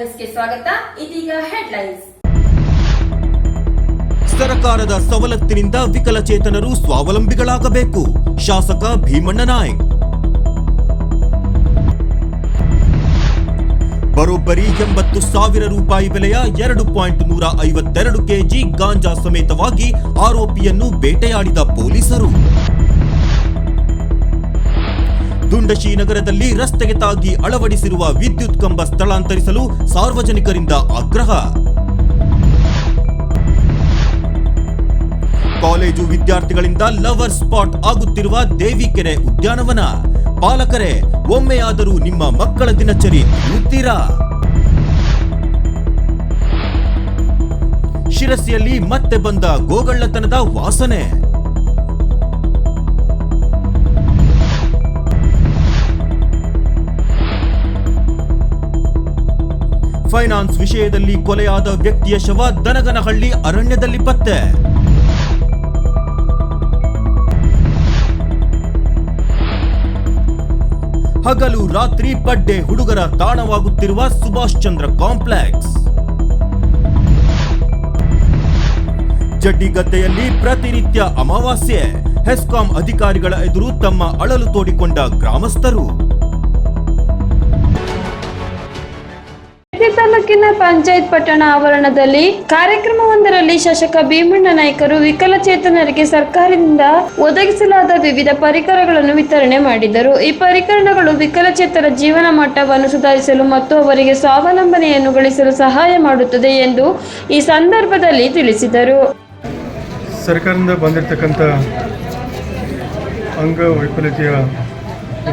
ನ್ಯೂಸ್ಗೆ ಸ್ವಾಗತ. ಇದೀಗ ಹೆಡ್ಲೈನ್ಸ್. ಸರ್ಕಾರದ ಸವಲತ್ತಿನಿಂದ ವಿಕಲಚೇತನರು ಸ್ವಾವಲಂಬಿಗಳಾಗಬೇಕು. ಶಾಸಕ ಭೀಮಣ್ಣ ನಾಯಕ್. ಬರೋಬ್ಬರಿ ಎಂಬತ್ತು ಸಾವಿರ ರೂಪಾಯಿ ಬೆಲೆಯ ಎರಡು ಪಾಯಿಂಟ್ ನೂರ ಐವತ್ತೆರಡು ಕೆಜಿ ಗಾಂಜಾ ಸಮೇತವಾಗಿ ಆರೋಪಿಯನ್ನು ಬೇಟೆಯಾಡಿದ ಪೊಲೀಸರು. ದುಂಡಶಿ ನಗರದಲ್ಲಿ ರಸ್ತೆಗೆ ತಾಗಿ ಅಳವಡಿಸಿರುವ ವಿದ್ಯುತ್ ಕಂಬ ಸ್ಥಳಾಂತರಿಸಲು ಸಾರ್ವಜನಿಕರಿಂದ ಆಗ್ರಹ. ಕಾಲೇಜು ವಿದ್ಯಾರ್ಥಿಗಳಿಂದ ಲವರ್ ಸ್ಪಾಟ್ ಆಗುತ್ತಿರುವ ದೇವಿಕೆರೆ ಉದ್ಯಾನವನ. ಪಾಲಕರೇ, ಒಮ್ಮೆಯಾದರೂ ನಿಮ್ಮ ಮಕ್ಕಳ ದಿನಚರಿ ತಿಳಿಯುತ್ತೀರಾ ಶಿರಸಿಯಲ್ಲಿ ಮತ್ತೆ ಬಂದ ಗೋಗಳ್ಳತನದ ವಾಸನೆ. ಫೈನಾನ್ಸ್ ವಿಷಯದಲ್ಲಿ ಕೊಲೆಯಾದ ವ್ಯಕ್ತಿಯ ಶವ ದನಗನಹಳ್ಳಿ ಅರಣ್ಯದಲ್ಲಿ ಪತ್ತೆ. ಹಗಲು ರಾತ್ರಿ ಪಡ್ಡೆ ಹುಡುಗರ ತಾಣವಾಗುತ್ತಿರುವ ಸುಭಾಷ್ ಚಂದ್ರ ಕಾಂಪ್ಲೆಕ್ಸ್. ಜಡ್ಡಿಗದ್ದೆಯಲ್ಲಿ ಪ್ರತಿನಿತ್ಯ ಅಮಾವಾಸ್ಯೆ. ಹೆಸ್ಕಾಂ ಅಧಿಕಾರಿಗಳ ಎದುರು ತಮ್ಮ ಅಳಲು ತೋಡಿಕೊಂಡ ಗ್ರಾಮಸ್ಥರು. ತಾಲೂಕಿನ ಪಂಚಾಯತ್ ಪಟ್ಟಣ ಆವರಣದಲ್ಲಿ ಕಾರ್ಯಕ್ರಮವೊಂದರಲ್ಲಿ ಶಾಸಕ ಭೀಮಣ್ಣ ನಾಯ್ಕರು ವಿಕಲಚೇತನರಿಗೆ ಸರ್ಕಾರದಿಂದ ಒದಗಿಸಲಾದ ವಿವಿಧ ಪರಿಕರಗಳನ್ನು ವಿತರಣೆ ಮಾಡಿದರು. ಈ ಪರಿಕರಗಳು ವಿಕಲಚೇತನ ಜೀವನ ಮಟ್ಟವನ್ನು ಸುಧಾರಿಸಲು ಮತ್ತು ಅವರಿಗೆ ಸ್ವಾವಲಂಬನೆಯನ್ನು ಗಳಿಸಲು ಸಹಾಯ ಮಾಡುತ್ತದೆ ಎಂದು ಈ ಸಂದರ್ಭದಲ್ಲಿ ತಿಳಿಸಿದರು. ಸರ್ಕಾರದಿಂದ ಬಂದಿರತಕ್ಕಂಥ ಅಂಗವೈಕಲ್ಯತೆಯ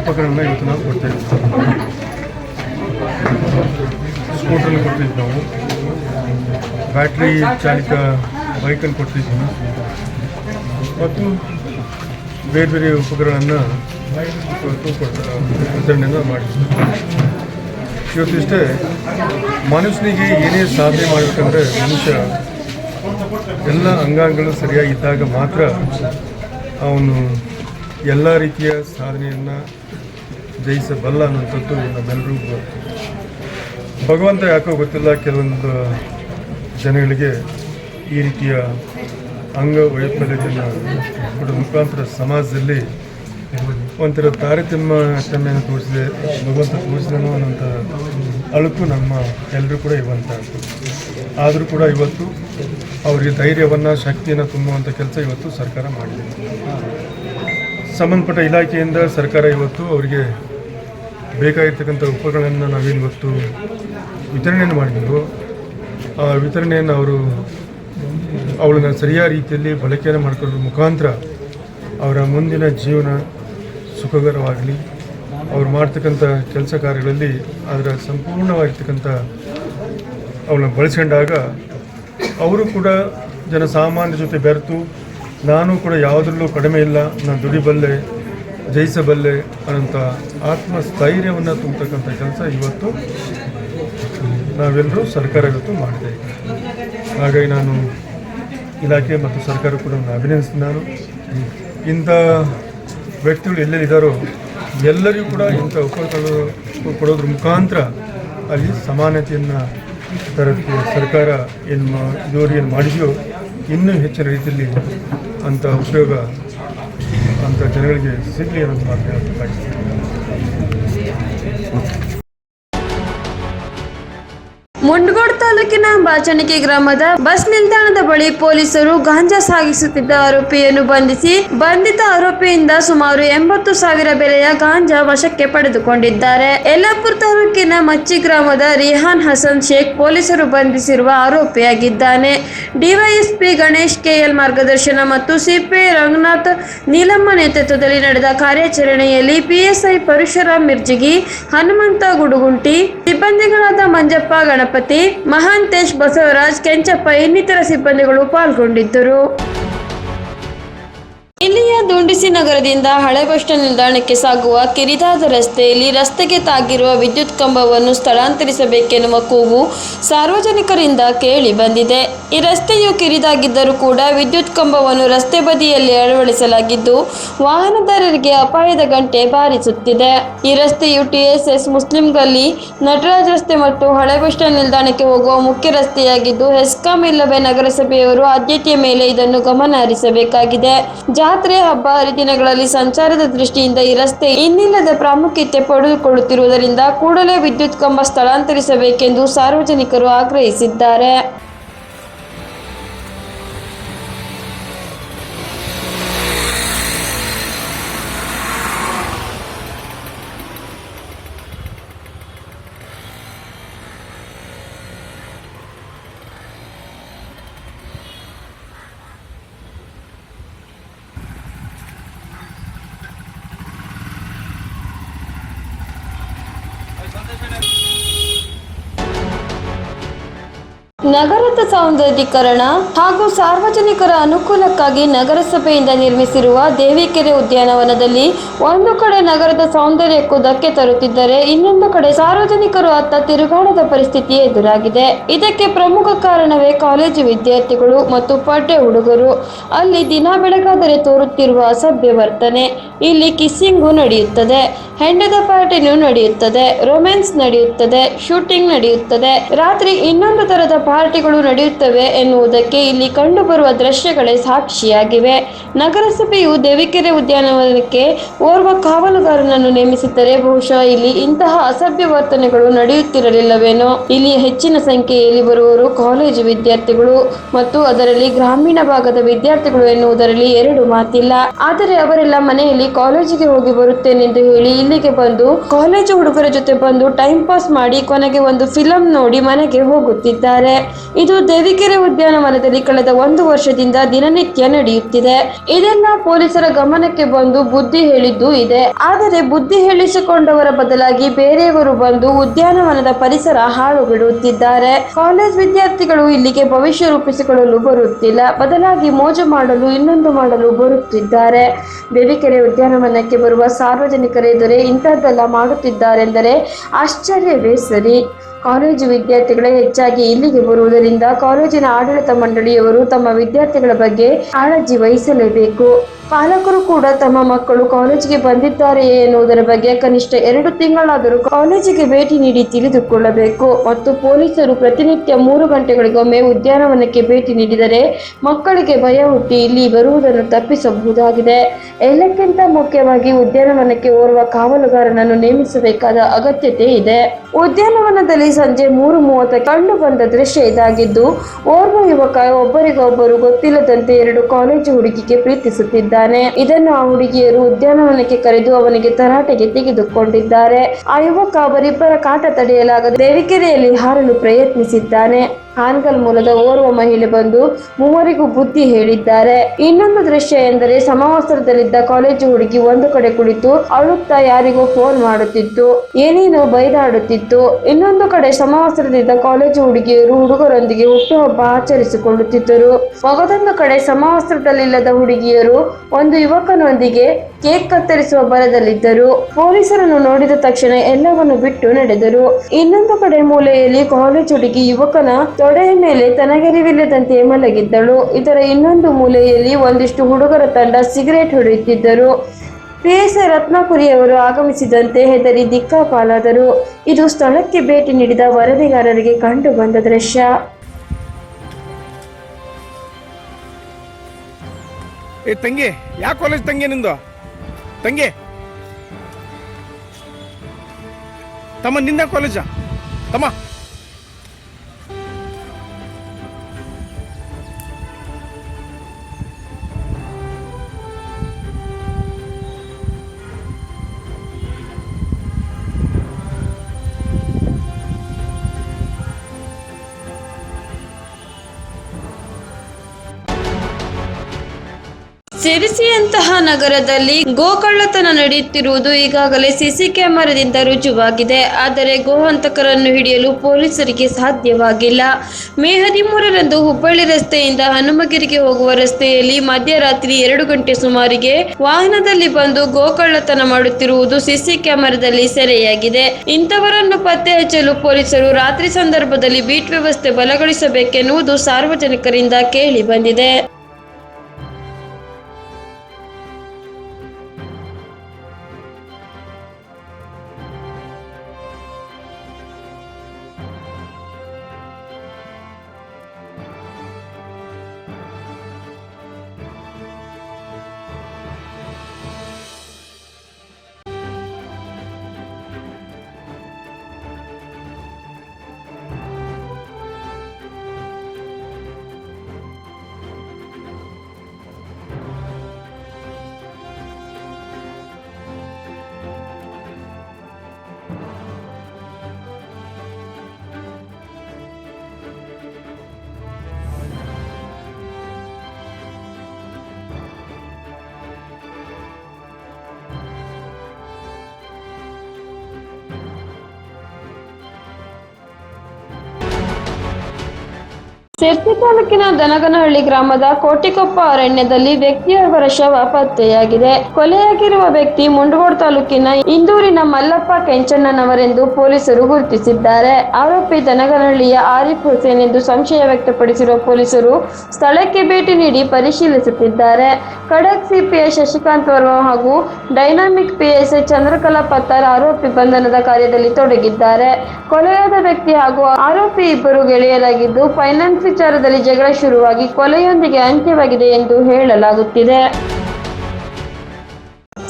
ಉಪಕರಣ ಇವತ್ತು ನಾವು ಕೊಡ್ತಾ ಸ್ಕೂಟ್ರನ್ನು ಕೊಡ್ತಿದ್ವಿ ನಾವು. ಬ್ಯಾಟ್ರಿ ಚಾಲಿತ ವೆಹಿಕಲ್ ಕೊಡ್ತಿದ್ವಿ. ಮತ್ತು ಬೇರೆ ಬೇರೆ ಕೊಡ್ತಾ ವಿತರಣೆಯನ್ನು ಮಾಡಿದ್ವಿ. ಇವತ್ತಿಷ್ಟೇ ಮನುಷ್ಯನಿಗೆ ಏನೇ ಸಾಧನೆ ಮಾಡಬೇಕಂದ್ರೆ ಮನುಷ್ಯ ಎಲ್ಲ ಅಂಗಾಂಗಗಳು ಸರಿಯಾಗಿದ್ದಾಗ ಮಾತ್ರ ಅವನು ಎಲ್ಲ ರೀತಿಯ ಸಾಧನೆಯನ್ನು ಜಯಿಸಬಲ್ಲ ಅನ್ನೋಂಥದ್ದು ನಮ್ಮೆಲ್ಲರಿಗೂ ಭಗವಂತ ಯಾಕೋ ಗೊತ್ತಿಲ್ಲ, ಕೆಲವೊಂದು ಜನಗಳಿಗೆ ಈ ರೀತಿಯ ಅಂಗವೈಫಲ್ಯತೆಯನ್ನು ಕೊಡೋ ಮುಖಾಂತರ ಸಮಾಜದಲ್ಲಿ ಒಂಥರ ತಾರತಮ್ಯ ತಮ್ಮೆಯನ್ನು ತೋರಿಸಿದೆ, ಭಗವಂತ ತೋರಿಸಿದನು ಅನ್ನೋಂಥ ಅಳುಕು ನಮ್ಮ ಎಲ್ಲರೂ ಕೂಡ ಇವಂತ ಆದರೂ ಕೂಡ ಇವತ್ತು ಅವರಿಗೆ ಧೈರ್ಯವನ್ನು, ಶಕ್ತಿಯನ್ನು ತುಂಬುವಂಥ ಕೆಲಸ ಇವತ್ತು ಸರ್ಕಾರ ಮಾಡಿದೆ. ಸಂಬಂಧಪಟ್ಟ ಇಲಾಖೆಯಿಂದ ಸರ್ಕಾರ ಇವತ್ತು ಅವರಿಗೆ ಬೇಕಾಗಿರ್ತಕ್ಕಂಥ ಉಪಕರಣಗಳನ್ನು ನಾವೇನು ಇವತ್ತು ವಿತರಣೆಯನ್ನು ಮಾಡಿದ್ರು ಆ ವಿತರಣೆಯನ್ನು ಅವರು ಅವಳನ್ನು ಸರಿಯಾದ ರೀತಿಯಲ್ಲಿ ಬಳಕೆಯನ್ನು ಮಾಡ್ಕೊಳ್ಳೋ ಮುಖಾಂತರ ಅವರ ಮುಂದಿನ ಜೀವನ ಸುಖಕರವಾಗಲಿ. ಅವ್ರು ಮಾಡ್ತಕ್ಕಂಥ ಕೆಲಸ ಕಾರ್ಯಗಳಲ್ಲಿ ಅದರ ಸಂಪೂರ್ಣವಾಗಿರ್ತಕ್ಕಂಥ ಅವಳನ್ನು ಬಳಸ್ಕೊಂಡಾಗ ಅವರು ಕೂಡ ಜನಸಾಮಾನ್ಯರ ಜೊತೆ ಬೆರೆತು ನಾನು ಕೂಡ ಯಾವುದರಲ್ಲೂ ಕಡಿಮೆ ಇಲ್ಲ, ನಾನು ದುಡಿಬಲ್ಲೆ, ಜಯಿಸಬಲ್ಲೆ ಅನ್ನೋಂಥ ಆತ್ಮಸ್ಥೈರ್ಯವನ್ನು ತುಂಬತಕ್ಕಂಥ ಕೆಲಸ ಇವತ್ತು ನಾವೆಲ್ಲರೂ ಸರ್ಕಾರ ಇವತ್ತು ಮಾಡಿದೆ. ಹಾಗಾಗಿ ನಾನು ಇಲಾಖೆ ಮತ್ತು ಸರ್ಕಾರ ಕೂಡ ಅಭಿನಂದಿಸ್ತೀನಿ ನಾನು ಇಂಥ ವ್ಯಕ್ತಿಗಳು ಎಲ್ಲೆಲ್ಲಿದ್ದಾರೋ ಎಲ್ಲರಿಗೂ ಕೂಡ ಇಂಥ ಉಪಕರಣ ಕೊಡೋದ್ರ ಮುಖಾಂತರ ಅಲ್ಲಿ ಸಮಾನತೆಯನ್ನು ತರೋದಕ್ಕೆ ಸರ್ಕಾರ ಏನು ಮಾ ಇದುವರೆಗೆ ಏನು ಮಾಡಿದೆಯೋ ಇನ್ನೂ ಹೆಚ್ಚಿನ ರೀತಿಯಲ್ಲಿ ಅಂಥ ಉಪಯೋಗ ಅಂಥ ಜನಗಳಿಗೆ ಸಿಗಲಿ ಅನ್ನೋದು ಮಾತು ಮುಂಡಗೋಡ್ ತಾಲೂಕಿನ ಬಾಚಣಿಕೆ ಗ್ರಾಮದ ಬಸ್ ನಿಲ್ದಾಣದ ಬಳಿ ಪೊಲೀಸರು ಗಾಂಜಾ ಸಾಗಿಸುತ್ತಿದ್ದ ಆರೋಪಿಯನ್ನು ಬಂಧಿಸಿ ಬಂಧಿತ ಆರೋಪಿಯಿಂದ ಸುಮಾರು ಎಂಬತ್ತು ಸಾವಿರ ಬೆಲೆಯ ಗಾಂಜಾ ವಶಕ್ಕೆ ಪಡೆದುಕೊಂಡಿದ್ದಾರೆ. ಯಲ್ಲಾಪುರ ತಾಲೂಕಿನ ಮಚ್ಚಿ ಗ್ರಾಮದ ರಿಹಾನ್ ಹಸನ್ ಶೇಖ್ ಪೊಲೀಸರು ಬಂಧಿಸಿರುವ ಆರೋಪಿಯಾಗಿದ್ದಾನೆ. ಡಿವೈಎಸ್ಪಿ ಗಣೇಶ್ ಕೆಎಲ್ ಮಾರ್ಗದರ್ಶನ ಮತ್ತು ಸಿಪಿಐ ರಂಗನಾಥ್ ನೀಲಮ್ಮ ನೇತೃತ್ವದಲ್ಲಿ ನಡೆದ ಕಾರ್ಯಾಚರಣೆಯಲ್ಲಿ ಪಿಎಸ್ಐ ಪರಶುರಾಮ್ ಮಿರ್ಜಿಗಿ, ಹನುಮಂತ ಗುಡುಗುಂಟಿ, ಸಿಬ್ಬಂದಿಗಳಾದ ಮಂಜಪ್ಪ, ಗಣಪತಿ ಮಹಾಂತೇಶ್ ಬಸವರಾಜ್ ಕೆಂಚಪ್ಪ ಇನ್ನಿತರ ಸಿಬ್ಬಂದಿಗಳು ಪಾಲ್ಗೊಂಡಿದ್ದರು ಇಲ್ಲಿಯ ದುಂಡಿಸಿ ನಗರದಿಂದ ಹಳೆ ಬಸ್ ಸ್ಟ್ಯಾಂಡ್ ನಿಲ್ದಾಣಕ್ಕೆ ಸಾಗುವ ಕಿರಿದಾದ ರಸ್ತೆಯಲ್ಲಿ ರಸ್ತೆಗೆ ತಾಗಿರುವ ವಿದ್ಯುತ್ ಕಂಬವನ್ನು ಸ್ಥಳಾಂತರಿಸಬೇಕೆನ್ನುವ ಕೂಗು ಸಾರ್ವಜನಿಕರಿಂದ ಕೇಳಿ ಬಂದಿದೆ. ಈ ರಸ್ತೆಯು ಕಿರಿದಾಗಿದ್ದರೂ ಕೂಡ ವಿದ್ಯುತ್ ಕಂಬವನ್ನು ರಸ್ತೆ ಬದಿಯಲ್ಲಿ ಅಳವಡಿಸಲಾಗಿದ್ದು, ವಾಹನದಾರರಿಗೆ ಅಪಾಯದ ಗಂಟೆ ಬಾರಿಸುತ್ತಿದೆ. ಈ ರಸ್ತೆಯು ಟಿಎಸ್ಎಸ್ ಮುಸ್ಲಿಂ ಗಲ್ಲಿ ನಟರಾಜ್ ರಸ್ತೆ ಮತ್ತು ಹಳೆ ಬಸ್ ಸ್ಟ್ಯಾಂಡ್ ನಿಲ್ದಾಣಕ್ಕೆ ಹೋಗುವ ಮುಖ್ಯ ರಸ್ತೆಯಾಗಿದ್ದು, ಹೆಸ್ಕಾಂ ಇಲ್ಲವೇ ನಗರಸಭೆಯವರು ಆದ್ಯತೆಯ ಮೇಲೆ ಇದನ್ನು ಗಮನ ಹರಿಸಬೇಕಾಗಿದೆ ಜಾತ್ರೆ ಹಬ್ಬ ಹರಿದಿನಗಳಲ್ಲಿ ಸಂಚಾರದ ದೃಷ್ಟಿಯಿಂದ ಈ ರಸ್ತೆ ಇನ್ನಿಲ್ಲದ ಪ್ರಾಮುಖ್ಯತೆ ಪಡೆದುಕೊಳ್ಳುತ್ತಿರುವುದರಿಂದ ಕೂಡಲೇ ವಿದ್ಯುತ್ ಕಂಬ ಸ್ಥಳಾಂತರಿಸಬೇಕೆಂದು ಸಾರ್ವಜನಿಕರು ಆಗ್ರಹಿಸಿದ್ದಾರೆ. ನಗರದ ಸೌಂದರ್ಯೀಕರಣ ಹಾಗೂ ಸಾರ್ವಜನಿಕರ ಅನುಕೂಲಕ್ಕಾಗಿ ನಗರಸಭೆಯಿಂದ ನಿರ್ಮಿಸಿರುವ ದೇವಿಕೆರೆ ಉದ್ಯಾನವನದಲ್ಲಿ ಒಂದು ಕಡೆ ನಗರದ ಸೌಂದರ್ಯಕ್ಕೂ ಧಕ್ಕೆ ತರುತ್ತಿದ್ದರೆ ಇನ್ನೊಂದು ಕಡೆ ಸಾರ್ವಜನಿಕರು ಅತ್ತ ತಿರುಗಾಡದ ಪರಿಸ್ಥಿತಿ ಎದುರಾಗಿದೆ. ಇದಕ್ಕೆ ಪ್ರಮುಖ ಕಾರಣವೇ ಕಾಲೇಜು ವಿದ್ಯಾರ್ಥಿಗಳು ಮತ್ತು ಪಡ್ಡೆ ಹುಡುಗರು. ಅಲ್ಲಿ ದಿನ ಬೆಳಗಾದರೆ ತೋರುತ್ತಿರುವ ಅಸಭ್ಯ ವರ್ತನೆ. ಇಲ್ಲಿ ಕಿಸ್ಸಿಂಗು ನಡೆಯುತ್ತದೆ. ಹೆಂಡದ ಪಾರ್ಟಿನೂ ನಡೆಯುತ್ತದೆ. ರೊಮ್ಯಾನ್ಸ್ ನಡೆಯುತ್ತದೆ. ಶೂಟಿಂಗ್ ನಡೆಯುತ್ತದೆ. ರಾತ್ರಿ ಇನ್ನೊಂದು ತರದ ಪಾರ್ಟಿಗಳು ನಡೆಯುತ್ತವೆ ಎನ್ನುವುದಕ್ಕೆ ಇಲ್ಲಿ ಕಂಡುಬರುವ ದೃಶ್ಯಗಳೇ ಸಾಕ್ಷಿಯಾಗಿವೆ. ನಗರಸಭೆಯು ದೇವಿಕೆರೆ ಉದ್ಯಾನವನಕ್ಕೆ ಓರ್ವ ಕಾವಲುಗಾರನನ್ನು ನೇಮಿಸಿದ್ದರೆ ಬಹುಶಃ ಇಲ್ಲಿ ಇಂತಹ ಅಸಭ್ಯ ವರ್ತನೆಗಳು ನಡೆಯುತ್ತಿರಲಿಲ್ಲವೇನೋ. ಇಲ್ಲಿ ಹೆಚ್ಚಿನ ಸಂಖ್ಯೆಯಲ್ಲಿ ಬರುವವರು ಕಾಲೇಜು ವಿದ್ಯಾರ್ಥಿಗಳು ಮತ್ತು ಅದರಲ್ಲಿ ಗ್ರಾಮೀಣ ಭಾಗದ ವಿದ್ಯಾರ್ಥಿಗಳು ಎನ್ನುವುದರಲ್ಲಿ ಎರಡು ಮಾತಿಲ್ಲ. ಆದರೆ ಅವರೆಲ್ಲ ಮನೆಯಲ್ಲಿ ಕಾಲೇಜಿಗೆ ಹೋಗಿ ಬರುತ್ತೇನೆಂದು ಹೇಳಿ ಇಲ್ಲಿಗೆ ಬಂದು ಕಾಲೇಜು ಹುಡುಗರ ಜೊತೆ ಬಂದು ಟೈಮ್ ಪಾಸ್ ಮಾಡಿ ಕೊನೆಗೆ ಒಂದು ಫಿಲಂ ನೋಡಿ ಮನೆಗೆ ಹೋಗುತ್ತಿದ್ದಾರೆ. ಇದು ದೇವಿಕೆರೆ ಉದ್ಯಾನವನದಲ್ಲಿ ಕಳೆದ ಒಂದು ವರ್ಷದಿಂದ ದಿನನಿತ್ಯ ನಡೆಯುತ್ತಿದೆ. ಇದೆಲ್ಲ ಪೊಲೀಸರ ಗಮನಕ್ಕೆ ಬಂದು ಬುದ್ಧಿ ಹೇಳಿದ್ದು ಇದೆ. ಆದರೆ ಬುದ್ಧಿ ಹೇಳಿಸಿಕೊಂಡವರ ಬದಲಾಗಿ ಬೇರೆಯವರು ಬಂದು ಉದ್ಯಾನವನದ ಪರಿಸರ ಹಾಳು ಬಿಡುತ್ತಿದ್ದಾರೆ ಕಾಲೇಜ್ ವಿದ್ಯಾರ್ಥಿಗಳು ಇಲ್ಲಿಗೆ ಭವಿಷ್ಯ ರೂಪಿಸಿಕೊಳ್ಳಲು ಬರುತ್ತಿಲ್ಲ. ಬದಲಾಗಿ ಮೋಜು ಮಾಡಲು, ಇನ್ನೊಂದು ಮಾಡಲು ಬರುತ್ತಿದ್ದಾರೆ. ದೇವಿಕೆರೆ ಉದ್ಯಾನವನಕ್ಕೆ ಬರುವ ಸಾರ್ವಜನಿಕರ ಎದುರೇ ಇಂಥದ್ದೆಲ್ಲ ಮಾಡುತ್ತಿದ್ದಾರೆಂದರೆ ಆಶ್ಚರ್ಯವೇ ಸರಿ. ಕಾಲೇಜು ವಿದ್ಯಾರ್ಥಿಗಳೇ ಹೆಚ್ಚಾಗಿ ಇಲ್ಲಿಗೆ ಬರುವುದರಿಂದ ಕಾಲೇಜಿನ ಆಡಳಿತ ಮಂಡಳಿಯವರು ತಮ್ಮ ವಿದ್ಯಾರ್ಥಿಗಳ ಬಗ್ಗೆ ಕಾಳಜಿ ವಹಿಸಲೇಬೇಕು. ಪಾಲಕರು ಕೂಡ ತಮ್ಮ ಮಕ್ಕಳು ಕಾಲೇಜಿಗೆ ಬಂದಿದ್ದಾರೆಯೇ ಎನ್ನುವುದರ ಬಗ್ಗೆ ಕನಿಷ್ಠ ಎರಡು ತಿಂಗಳಾದರೂ ಕಾಲೇಜಿಗೆ ಭೇಟಿ ನೀಡಿ ತಿಳಿದುಕೊಳ್ಳಬೇಕು. ಮತ್ತು ಪೊಲೀಸರು ಪ್ರತಿನಿತ್ಯ ಮೂರು ಗಂಟೆಗಳಿಗೊಮ್ಮೆ ಉದ್ಯಾನವನಕ್ಕೆ ಭೇಟಿ ನೀಡಿದರೆ ಮಕ್ಕಳಿಗೆ ಭಯ ಹುಟ್ಟಿ ಇಲ್ಲಿ ಬರುವುದನ್ನು ತಪ್ಪಿಸಬಹುದಾಗಿದೆ. ಎಲ್ಲಕ್ಕಿಂತ ಮುಖ್ಯವಾಗಿ ಉದ್ಯಾನವನಕ್ಕೆ ಓರ್ವ ಕಾವಲುಗಾರನನ್ನು ನೇಮಿಸಬೇಕಾದ ಅಗತ್ಯತೆ ಇದೆ. ಉದ್ಯಾನವನದಲ್ಲಿ ಸಂಜೆ ಮೂರು ಮೂವತ್ತ ಕಂಡು ಬಂದ ದೃಶ್ಯ ಇದಾಗಿದ್ದು, ಓರ್ವ ಯುವಕ ಒಬ್ಬರಿಗೊಬ್ಬರು ಗೊತ್ತಿಲ್ಲದಂತೆ ಎರಡು ಕಾಲೇಜು ಹುಡುಗಿಗೆ ಪ್ರೀತಿಸುತ್ತಿದ್ದಾನೆ ಇದನ್ನು ಆ ಹುಡುಗಿಯರು ಉದ್ಯಾನವನಕ್ಕೆ ಕರೆದು ಅವನಿಗೆ ತರಾಟೆಗೆ ತೆಗೆದುಕೊಂಡಿದ್ದಾರೆ. ಆ ಯುವಕ ಅವರಿಬ್ಬರ ಕಾಟ ತಡೆಯಲಾಗದೆ ದೇವಿಕೆರೆಯಲ್ಲಿ ಹಾರಲು ಪ್ರಯತ್ನಿಸಿದ್ದಾನೆ. ಹಾನ್ಗಲ್ ಮೂಲದ ಓರ್ವ ಮಹಿಳೆ ಬಂದು ಮೂವರಿಗೂ ಬುದ್ಧಿ ಹೇಳಿದ್ದಾರೆ. ಇನ್ನೊಂದು ದೃಶ್ಯ ಎಂದರೆ ಸಮವಸ್ತ್ರದಲ್ಲಿದ್ದ ಕಾಲೇಜು ಹುಡುಗಿ ಒಂದು ಕಡೆ ಕುಳಿತು ಅಳುತ್ತಾ ಯಾರಿಗೂ ಫೋನ್ ಮಾಡುತ್ತಿತ್ತು. ಏನೇನೋ ಬೈದಾಡುತ್ತಿತ್ತು. ಇನ್ನೊಂದು ಕಡೆ ಸಮವಸ್ತ್ರದಿದ್ದ ಕಾಲೇಜು ಹುಡುಗಿಯರು ಹುಡುಗರೊಂದಿಗೆ ಹುಟ್ಟುಹಬ್ಬ ಆಚರಿಸಿಕೊಳ್ಳುತ್ತಿದ್ದರು. ಮಗದೊಂದು ಕಡೆ ಸಮವಸ್ತ್ರದಲ್ಲಿಲ್ಲದ ಹುಡುಗಿಯರು ಒಂದು ಯುವಕನೊಂದಿಗೆ ಕೇಕ್ ಕತ್ತರಿಸುವ ಬರದಲ್ಲಿದ್ದರು ಪೊಲೀಸರನ್ನು ನೋಡಿದ ತಕ್ಷಣ ಎಲ್ಲವನ್ನು ಬಿಟ್ಟು ನಡೆದರು. ಇನ್ನೊಂದು ಕಡೆ ಮೂಲೆಯಲ್ಲಿ ಕಾಲೇಜ್ ಹುಡುಗಿ ಯುವಕನ ತೊಡೆಯ ಮೇಲೆ ತನಗೆರಿವಿಲ್ಲದಂತೆ ಮಲಗಿದ್ದಳು. ಇದರ ಇನ್ನೊಂದು ಮೂಲೆಯಲ್ಲಿ ಒಂದಿಷ್ಟು ಹುಡುಗರ ತಂಡ ಸಿಗರೇಟ್ ಹೊಡೆಯುತ್ತಿದ್ದರು. ಪಿಎಸ್ಐ ರತ್ನಪುರಿಯವರು ಆಗಮಿಸಿದಂತೆ ಹೆದರಿ ದಿಕ್ಕಾಪಾಲಾದರು. ಇದು ಸ್ಥಳಕ್ಕೆ ಭೇಟಿ ನೀಡಿದ ವರದಿಗಾರರಿಗೆ ಕಂಡು ಬಂದ ದೃಶ್ಯ. ಏ ತಂಗಿ ಯಾವ ಕಾಲೇಜ್ ತಂಗಿ ನಿಂದು? ತಂಗಿ. ತಮ್ಮ ನಿಂದ ಕಾಲೇಜಾ ತಮ್ಮ. ನಗರದಲ್ಲಿ ಗೋಕಳ್ಳತನ ನಡೆಯುತ್ತಿರುವುದು ಈಗಾಗಲೇ ಸಿಸಿ ಕ್ಯಾಮೆರಾದಿಂದ ರುಜುವಾಗಿದೆ. ಆದರೆ ಗೋಹಂತಕರನ್ನು ಹಿಡಿಯಲು ಪೊಲೀಸರಿಗೆ ಸಾಧ್ಯವಾಗಿಲ್ಲ. ಮೇ ಹದಿಮೂರರಂದು ಹುಬ್ಬಳ್ಳಿ ರಸ್ತೆಯಿಂದ ಹನುಮಗಿರಿಗೆ ಹೋಗುವ ರಸ್ತೆಯಲ್ಲಿ ಮಧ್ಯರಾತ್ರಿ ಎರಡು ಗಂಟೆ ಸುಮಾರಿಗೆ ವಾಹನದಲ್ಲಿ ಬಂದು ಗೋಕಳ್ಳತನ ಮಾಡುತ್ತಿರುವುದು ಸಿಸಿ ಕ್ಯಾಮೆರಾದಲ್ಲಿ ಸೆರೆಯಾಗಿದೆ. ಇಂಥವರನ್ನು ಪತ್ತೆ ಹಚ್ಚಲು ಪೊಲೀಸರು ರಾತ್ರಿ ಸಂದರ್ಭದಲ್ಲಿ ಬೀಟ್ ವ್ಯವಸ್ಥೆ ಬಲಗೊಳಿಸಬೇಕೆನ್ನುವುದು ಸಾರ್ವಜನಿಕರಿಂದ ಕೇಳಿ ಬಂದಿದೆ. ಸಿರ್ಸಿ ತಾಲೂಕಿನ ದನಗನಹಳ್ಳಿ ಗ್ರಾಮದ ಕೋಟಿಕೊಪ್ಪ ಅರಣ್ಯದಲ್ಲಿ ವ್ಯಕ್ತಿಯೊಬ್ಬರ ಶವ ಪತ್ತೆಯಾಗಿದೆ. ಕೊಲೆಯಾಗಿರುವ ವ್ಯಕ್ತಿ ಮುಂಡಗೋಡ್ ತಾಲೂಕಿನ ಇಂದೂರಿನ ಮಲ್ಲಪ್ಪ ಕೆಂಚಣ್ಣನವರೆಂದು ಪೊಲೀಸರು ಗುರುತಿಸಿದ್ದಾರೆ. ಆರೋಪಿ ದನಗನಹಳ್ಳಿಯ ಆರಿಫ್ ಹುಸೇನ್ ಎಂದು ಸಂಶಯ ವ್ಯಕ್ತಪಡಿಸಿರುವ ಪೊಲೀಸರು ಸ್ಥಳಕ್ಕೆ ಭೇಟಿ ನೀಡಿ ಪರಿಶೀಲಿಸುತ್ತಿದ್ದಾರೆ. ಖಡಕ್ ಸಿಪಿಐ ಶಶಿಕಾಂತ್ ವರ್ಮ ಹಾಗೂ ಡೈನಾಮಿಕ್ ಪಿಎಸ್ಐ ಚಂದ್ರಕಲಾ ಪತ್ತಾರ್ ಆರೋಪಿ ಬಂಧನದ ಕಾರ್ಯದಲ್ಲಿ ತೊಡಗಿದ್ದಾರೆ. ಕೊಲೆಯಾದ ವ್ಯಕ್ತಿ ಹಾಗೂ ಆರೋಪಿ ಇಬ್ಬರು ಗೆಳೆಯರಾಗಿದ್ದು, ಫೈನಾನ್ಸ್ ವಿಚಾರದಲ್ಲಿ ಜಗಳ ಶುರುವಾಗಿ ಕೊಲೆಯೊಂದಿಗೆ ಅಂತ್ಯವಾಗಿದೆ ಎಂದು ಹೇಳಲಾಗುತ್ತಿದೆ.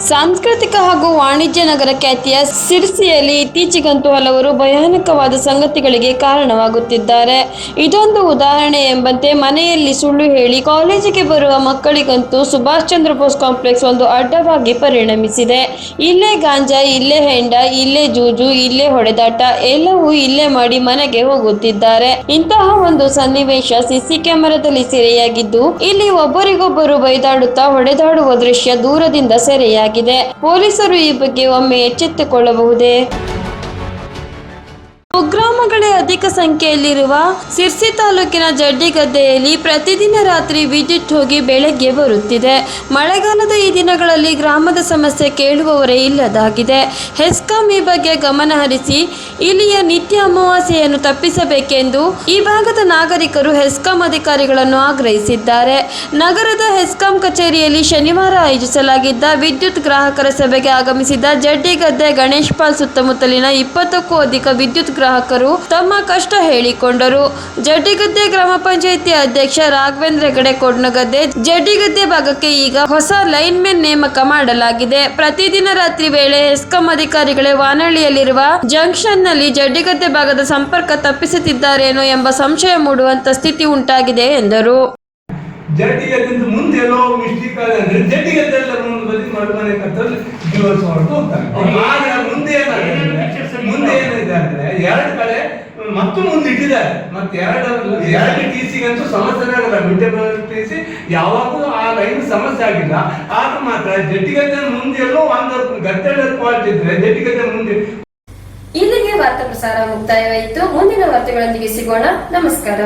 ಸಾಂಸ್ಕೃತಿಕ ಹಾಗೂ ವಾಣಿಜ್ಯ ನಗರ ಖ್ಯಾತಿಯ ಸಿರ್ಸಿಯಲ್ಲಿ ಇತ್ತೀಚೆಗಂತೂ ಹಲವರು ಭಯಾನಕವಾದ ಸಂಗತಿಗಳಿಗೆ ಕಾರಣವಾಗುತ್ತಿದ್ದಾರೆ. ಇದೊಂದು ಉದಾಹರಣೆ ಎಂಬಂತೆ ಮನೆಯಲ್ಲಿ ಸುಳ್ಳು ಹೇಳಿ ಕಾಲೇಜಿಗೆ ಬರುವ ಮಕ್ಕಳಿಗಂತೂ ಸುಭಾಷ್ ಚಂದ್ರ ಬೋಸ್ ಕಾಂಪ್ಲೆಕ್ಸ್ ಒಂದು ಅಡ್ಡವಾಗಿ ಪರಿಣಮಿಸಿದೆ. ಇಲ್ಲೇ ಗಾಂಜಾ, ಇಲ್ಲೇ ಹೆಂಡ, ಇಲ್ಲೇ ಜೂಜು, ಇಲ್ಲೇ ಹೊಡೆದಾಟ ಎಲ್ಲವೂ ಇಲ್ಲೇ ಮಾಡಿ ಮನೆಗೆ ಹೋಗುತ್ತಿದ್ದಾರೆ. ಇಂತಹ ಒಂದು ಸನ್ನಿವೇಶ ಸಿಸಿ ಕ್ಯಾಮೆರಾದಲ್ಲಿ ಸೆರೆಯಾಗಿದ್ದು, ಇಲ್ಲಿ ಒಬ್ಬರಿಗೊಬ್ಬರು ಬೈದಾಡುತ್ತಾ ಹೊಡೆದಾಡುವ ದೃಶ್ಯ ದೂರದಿಂದ ಸೆರೆಯಾಗಿದೆ. ಪೊಲೀಸರು ಈ ಬಗ್ಗೆ ಒಮ್ಮೆ ಎಚ್ಚೆತ್ತುಕೊಳ್ಳಬಹುದೇ? ಕುಗ್ರಾಮಗಳೇ ಅಧಿಕ ಸಂಖ್ಯೆಯಲ್ಲಿರುವ ಸಿರ್ಸಿ ತಾಲೂಕಿನ ಜಡ್ಡಿಗದ್ದೆಯಲ್ಲಿ ಪ್ರತಿದಿನ ರಾತ್ರಿ ವಿದ್ಯುತ್ ಹೋಗಿ ಬೆಳಗ್ಗೆ ಬರುತ್ತಿದೆ. ಮಳೆಗಾಲದ ಈ ದಿನಗಳಲ್ಲಿ ಗ್ರಾಮದ ಸಮಸ್ಯೆ ಕೇಳುವವರೇ ಇಲ್ಲದಾಗಿದೆ. ಹೆಸ್ಕಾಂ ಈ ಬಗ್ಗೆ ಗಮನ ಹರಿಸಿ, ಇಲ್ಲಿಯ ನಿತ್ಯ ಅಮಾವಾಸ್ಯೆಯನ್ನು ತಪ್ಪಿಸಬೇಕೆಂದು ಈ ಭಾಗದ ನಾಗರಿಕರು ಹೆಸ್ಕಾಂ ಅಧಿಕಾರಿಗಳನ್ನು ಆಗ್ರಹಿಸಿದ್ದಾರೆ. ನಗರದ ಹೆಸ್ಕಾಂ ಕಚೇರಿಯಲ್ಲಿ ಶನಿವಾರ ಆಯೋಜಿಸಲಾಗಿದ್ದ ವಿದ್ಯುತ್ ಗ್ರಾಹಕರ ಸಭೆಗೆ ಆಗಮಿಸಿದ ಜಡ್ಡಿಗದ್ದೆ ಗಣೇಶ್ ಪಾಲ್ ಸುತ್ತಮುತ್ತಲಿನ ಇಪ್ಪತ್ತಕ್ಕೂ ಅಧಿಕ ವಿದ್ಯುತ್ ಗ್ರಾಹಕರು ತಮ್ಮ ಕಷ್ಟ ಹೇಳಿಕೊಂಡರು. ಜಡ್ಡಿಗದ್ದೆ ಗ್ರಾಮ ಪಂಚಾಯಿತಿ ಅಧ್ಯಕ್ಷ ರಾಘವೇಂದ್ರ ಹೆಗಡೆ ಕೊಡ್ನಗದ್ದೆ ಜಡ್ಡಿಗದ್ದೆ ಭಾಗಕ್ಕೆ ಈಗ ಹೊಸ ಲೈನ್ ಮೆನ್ ನೇಮಕ ಮಾಡಲಾಗಿದೆ. ಪ್ರತಿದಿನ ರಾತ್ರಿ ವೇಳೆ ಹೆಸ್ಕಾಂ ಅಧಿಕಾರಿಗಳೇ ವಾನಹಳ್ಳಿಯಲ್ಲಿರುವ ಜಂಕ್ಷನ್ನಲ್ಲಿ ಜಡ್ಡಿಗದ್ದೆ ಭಾಗದ ಸಂಪರ್ಕ ತಪ್ಪಿಸುತ್ತಿದ್ದಾರೇನೋ ಎಂಬ ಸಂಶಯ ಮೂಡುವಂತ ಸ್ಥಿತಿ ಉಂಟಾಗಿದೆ ಎಂದರು. ಜಡ್ಡಿಗದ್ದಿಂದ ಮುಂದೆ ಎಲ್ಲೋ ಮಿಸ್ಟೇಕ್ ಆದ್ರೆ ಮುಂದೆ ಅಂದ್ರೆ- ಮುಂದೆ ಏನಿದೆ ಅಂದ್ರೆ ಎರಡು ಕಡೆ ಮತ್ತು ಮುಂದೆ ಇಟ್ಟಿದ್ದಾರೆ ಮತ್ತೆ ಎರಡು ಎರಡು ಟಿ ಸಿಗಂತೂ ಸಮಸ್ಯೆ ಆಗಲ್ಲ ಮಿಡ್ ಟಿ ಸಿ ಯಾವಾಗೂ ಆ ಲೈನ್ ಸಮಸ್ಯೆ ಆಗಿಲ್ಲ. ಆಗ ಮಾತ್ರ ಜಡ್ಡಿಗದ್ದೆ ಮುಂದೆ ಎಲ್ಲೋ ಒಂದು ಗದ್ದೆ ಕ್ವಾಲಿಟಿ ಇದ್ರೆ ಮುಂದೆ ಇಲ್ಲಿಗೆ ವಾರ್ತಾ ಪ್ರಸಾರ ಮುಕ್ತಾಯವಾಯಿತು. ಮುಂದಿನ ವಾರ್ತೆಗಳೊಂದಿಗೆ ಸಿಗೋಣ. ನಮಸ್ಕಾರ.